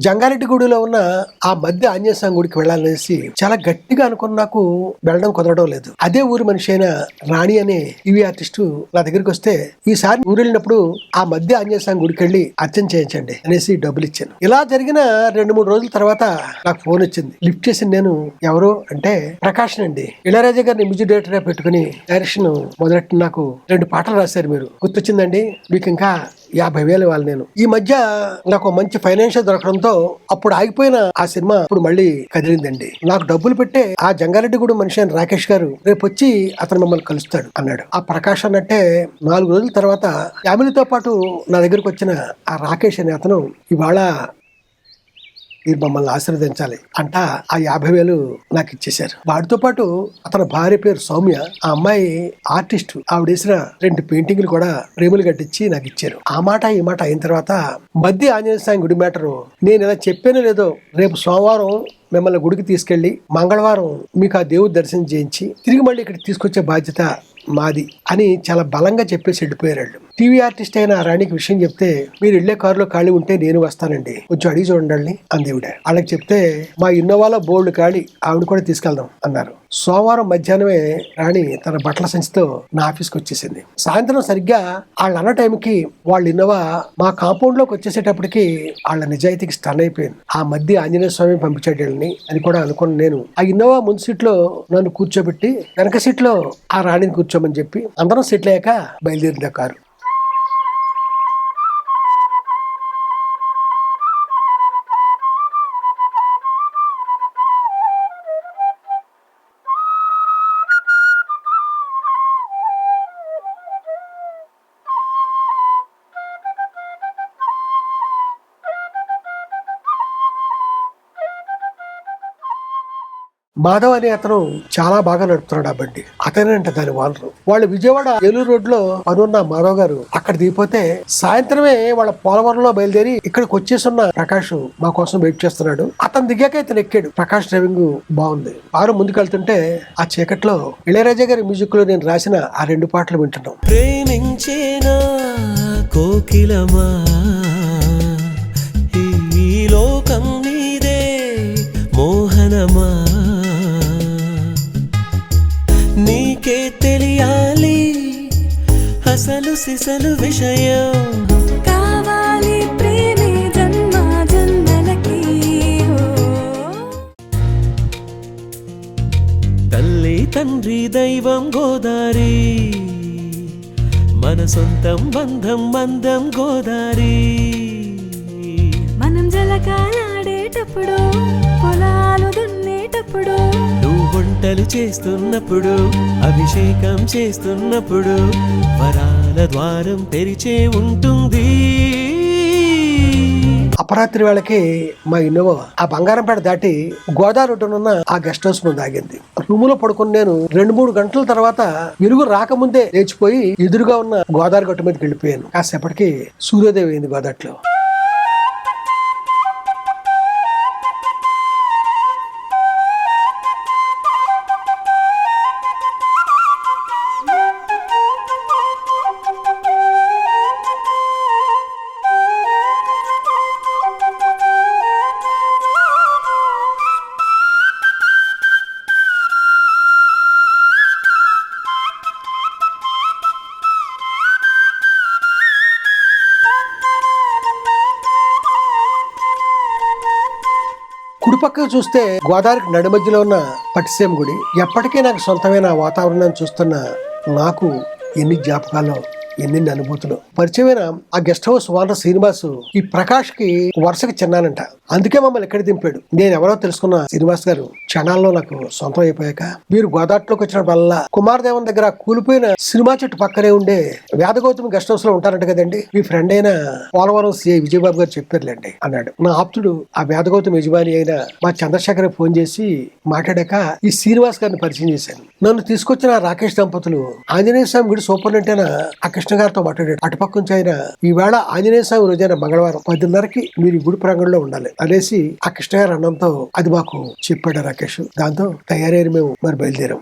జంగారెడ్డిగూడలో ఉన్న ఆ మధ్య ఆంజనేయ గుడికి వెళ్ళాలనేసి చాలా గట్టిగా అనుకున్న నాకు వెళ్ళడం కుదరడం లేదు. అదే ఊరి మనిషి అయిన రాణి అనే టీవీ ఆర్టిస్టు నా దగ్గరికి వస్తే ఈసారి ఊరు వెళ్ళినప్పుడు ఆ మధ్య ఆంజనేయ గుడికి వెళ్ళి అర్చన చేయించండి అనేసి డబ్బులు ఇచ్చాను. ఇలా జరిగిన రెండు మూడు రోజుల తర్వాత నాకు ఫోన్ వచ్చింది. లిఫ్ట్ చేసి నేను. ఎవరు అంటే ప్రకాష్ అండి. ఇళరాజా గారిని మ్యూజిక్ డైరెక్టర్గా పెట్టుకుని డైరెక్షన్ మొదలెట్టి నాకు రెండు పాటలు రాశారు మీరు. గుర్తొచ్చిందండి? మీకు ఇంకా యాభై వేలు ఇవ్వాలి నేను. ఈ మధ్య నాకు మంచి ఫైనాన్షియల్ దొరకడంతో అప్పుడు ఆగిపోయిన ఆ సినిమా ఇప్పుడు మళ్ళీ కదిలిందండి. నాకు డబ్బులు పెట్టే ఆ జంగారెడ్డి గుడి మనిషి అని రాకేష్ గారు రేపు వచ్చి అతను మిమ్మల్ని కలుస్తాడు అన్నాడు. ఆ ప్రకాష్ అన్నట్టే నాలుగు రోజుల తర్వాత ఫ్యామిలీతో పాటు నా దగ్గరకు వచ్చిన ఆ రాకేష్ అనే అతను ఇవాళ మీరు మమ్మల్ని ఆశీర్వదించాలి అంట ఆ యాభై వేలు నాకు ఇచ్చేశారు. వాటితో పాటు అతని భార్య పేరు సౌమ్య ఆ అమ్మాయి ఆర్టిస్ట్. ఆవిడ వేసిన రెండు పెయింటింగ్లు కూడా రేములు కట్టించి నాకు ఇచ్చారు. ఆ మాట ఈ మాట అయిన తర్వాత మధ్య ఆంజనేయ స్వామి గుడి మ్యాటరు నేను ఇలా చెప్పానో లేదో రేపు సోమవారం మిమ్మల్ని గుడికి తీసుకెళ్ళి మంగళవారం మీకు ఆ దేవుడి దర్శనం చేయించి తిరిగి మళ్ళీ ఇక్కడ తీసుకొచ్చే బాధ్యత మాది అని చాలా బలంగా చెప్పేసి వెళ్ళిపోయారు టీవీ ఆర్టిస్ట్ అయిన రాణికి విషయం చెప్తే మీరు వెళ్ళే కారులో ఖాళీ ఉంటే నేను వస్తానండి. కొంచెం అడిగి చూడండి అందేవిడ వాళ్ళకి చెప్తే మా ఇన్నోవాలో బోర్డు ఖాళీ ఆవిడ కూడా తీసుకెళ్దాం అన్నారు. సోమవారం మధ్యాహ్నమే రాణి తన బట్టల సంచితో నా ఆఫీస్కి వచ్చేసింది. సాయంత్రం సరిగ్గా వాళ్ళు అన్న టైంకి వాళ్ళ ఇన్నోవా మా కాంపౌండ్లోకి వచ్చేసేటప్పటికి వాళ్ళ నిజాయితీకి స్టన్ అయిపోయింది. ఆ మధ్య ఆంజనేయ స్వామి పంపించాడు వెళ్ళని అని కూడా అనుకున్న నేను. ఆ ఇన్నోవా ముందు సీట్లో నన్ను కూర్చోబెట్టి వెనక సీట్లో ఆ రాణిని కూర్చోమని చెప్పి అందరం సెటిల్ అయ్యాక బయలుదేరింది కారు. మాధవ్ అనే అతను చాలా బాగా నడుపుతున్నాడు ఆ బండి. అతనేంట దాని వాళ్ళు వాళ్ళు విజయవాడ ఏలూరు రోడ్లో పనున్న మాధవ్ గారు అక్కడ దిగిపోతే సాయంత్రమే వాళ్ళ పోలవరంలో బయలుదేరి ఇక్కడికి వచ్చేసున్న ప్రకాష్ మా కోసం వెయిట్ చేస్తున్నాడు. అతను దిగాక ఇతను ఎక్కాడు. ప్రకాష్ డ్రైవింగ్ బాగుంది. వారు ముందుకెళ్తుంటే ఆ చీకట్లో ఇళయరాజా గారి మ్యూజిక్లో నేను రాసిన ఆ రెండు పాటలు వింటున్నాం. ప్రేమించేనా కోకిలమా? ఈ లోకం నీదే మోహనమా? నీకే తెలియాలి అసలు సిసలు విషయం కావాలి ప్రేమే జన్మ జన్మలకి ఓ. తల్లి తండ్రి దైవం గోదారి మన సొంతం బంధం బంధం గోదారి మనం జలకాలాడేటప్పుడు పొలాలు వంటలు చేస్తున్నప్పుడు అభిషేకం చేస్తున్నప్పుడు వరాల ద్వారం తెరిచే ఉంటుంది. అపరాత్రి వేళకి మా ఇన్నోవా ఆ బంగారంపేట దాటి గోదావరి ఉన్న ఆ గెస్ట్ హౌస్ ముందు ఆగింది. రూమ్లో పడుకుని నేను రెండు మూడు గంటల తర్వాత వెలుగు రాకముందే లేచిపోయి ఎదురుగా ఉన్న గోదావరి గట్టు మీదకి వెళ్ళిపోయాను. కాసేపటికి సూర్యోదయం అయింది గోదాట్లో కుడిపక్కకు చూస్తే గోదావరికి నడిమధ్యలో ఉన్న పట్టిసీమ గుడి. ఎప్పటికీ నాకు సొంతమైన వాతావరణాన్ని చూస్తున్న నాకు ఎన్ని జ్ఞాపకాలు ఎన్నెన్ని అనుభూతులు. పరిచయమైన ఆ గెస్ట్ హౌస్ వాటర్ శ్రీనివాసు ఈ ప్రకాష్కి వరుసకి చిన్నానంట. అందుకే మమ్మల్ని ఎక్కడ దింపాడు? నేను ఎవరో తెలుసుకున్న శ్రీనివాస్ గారు క్షణాల్లో నాకు సొంతం అయిపోయాక మీరు గోదాట్లోకి వచ్చినప్పుడల్లా కుమారదేవన్ దగ్గర కూలిపోయిన సినిమా చెట్టు పక్కనే ఉండే వేదగౌతమి గెస్ట్ హౌస్లో ఉంటారంట కదండి. మీ ఫ్రెండ్ అయిన పోలవరం సిఐ విజయబాబు గారు చెప్పారులేండి. అన్నాడు. నా ఆప్తుడు ఆ వేదగౌతమి యజమాని అయిన మా చంద్రశేఖర్ ఫోన్ చేసి మాట్లాడాక ఈ శ్రీనివాస్ గారిని పరిచయం చేశాను. నన్ను తీసుకొచ్చిన రాకేష్ దంపతులు ఆంజనేయ స్వామి గుడి సూపరింటెండెంట్ అయిన ఆ కృష్ణ గారితో మాట్లాడాడు. అటుపక్క నుంచి ఆయన ఈవేళ ఆంజనేయ స్వామి రోజైన మంగళవారం పదిన్నరకి మీరు గుడి ప్రాంగణంలో ఉండాలి. అనేసి ఆ కృష్ణ అన్నంతో అది మాకు చెప్పాడు రాకేష్. దాంతో తయారయ్యారు మేము మరి బయలుదేరాం.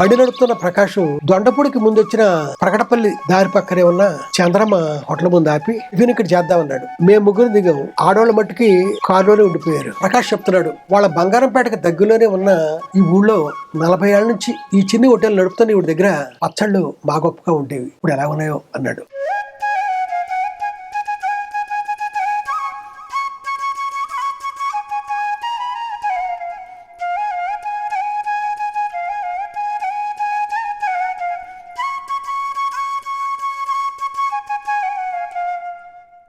బండి నడుపుతున్న ప్రకాశం దొండపూడికి ముందు వచ్చిన ప్రకటపల్లి దారి పక్కనే ఉన్న చంద్రమ్మ హోటల్ ముందు ఆపి టిఫిన్ ఇక్కడ చేద్దామన్నాడు. మేము ముగ్గురు దిగాం. ఆడోళ్ళ మట్టుకి కారులోనే ఉండిపోయారు. ప్రకాష్ చెప్తున్నాడు వాళ్ళ బంగారంపేటకి దగ్గరలోనే ఉన్న ఈ ఊళ్ళో నలభై ఏళ్ళ నుంచి ఈ చిన్ని హోటల్ నడుపుతున్న ఇవి దగ్గర పచ్చళ్ళు మా గొప్పగా ఉండేవి. ఇప్పుడు ఎలా ఉన్నాయో? అన్నాడు.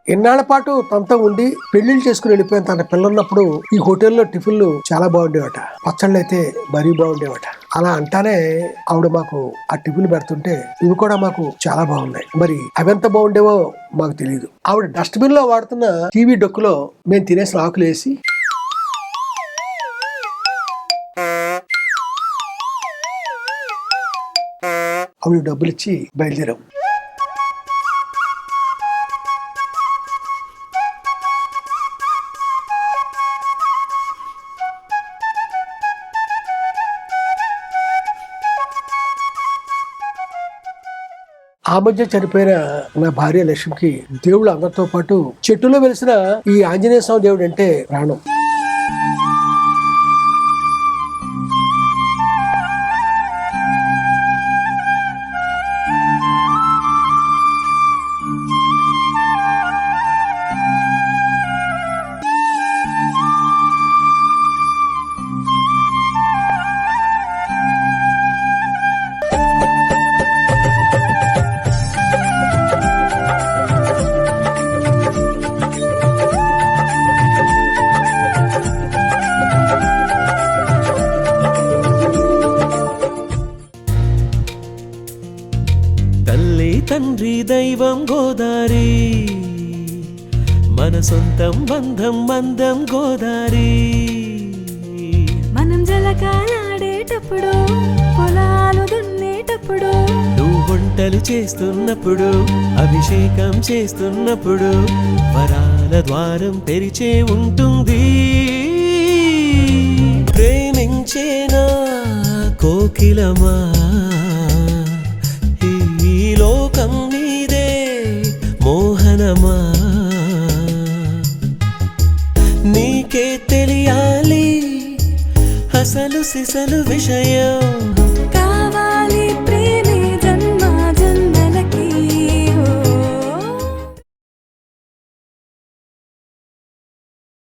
ఎన్నాళ్ళ పాటు తనతో ఉండి పెళ్ళిళ్ళు చేసుకుని వెళ్ళిపోయిన తన పిల్లన్నప్పుడు ఈ హోటల్లో టిఫిన్లు చాలా బాగుండేవట. పచ్చళ్ళు అయితే మరీ బాగుండేవట. అలా అంటానే ఆవిడ మాకు ఆ టిఫిన్లు పెడుతుంటే ఇవి కూడా మాకు చాలా బాగున్నాయి. మరి అవెంత బాగుండేవో మాకు తెలియదు ఆవిడ డస్ట్బిన్లో వాడుతున్న టీవీ డొక్కులో మేము తినేసిన ఆకులు వేసి ఆవిడ డబ్బులు ఇచ్చి బయలుదేరాం. ఆ మధ్య చనిపోయిన నా భార్య లక్ష్మికి దేవుడు అందరితో పాటు చెట్టులో వెలిసిన ఈ ఆంజనేయ స్వామి దేవుడు అంటే ప్రాణం. మన సొంతం బంధం బంధం గోదారి. మనం జలకాలాడేటప్పుడు పొలాలు దున్నేటప్పుడు. నువ్వు వంటలు చేస్తున్నప్పుడు అభిషేకం చేస్తున్నప్పుడు వరాల ద్వారం తెరిచే ఉంటుంది. ప్రేమించేనా కోకిలమా? నీకే తెలియాలి. అసలు సిసలు విషయం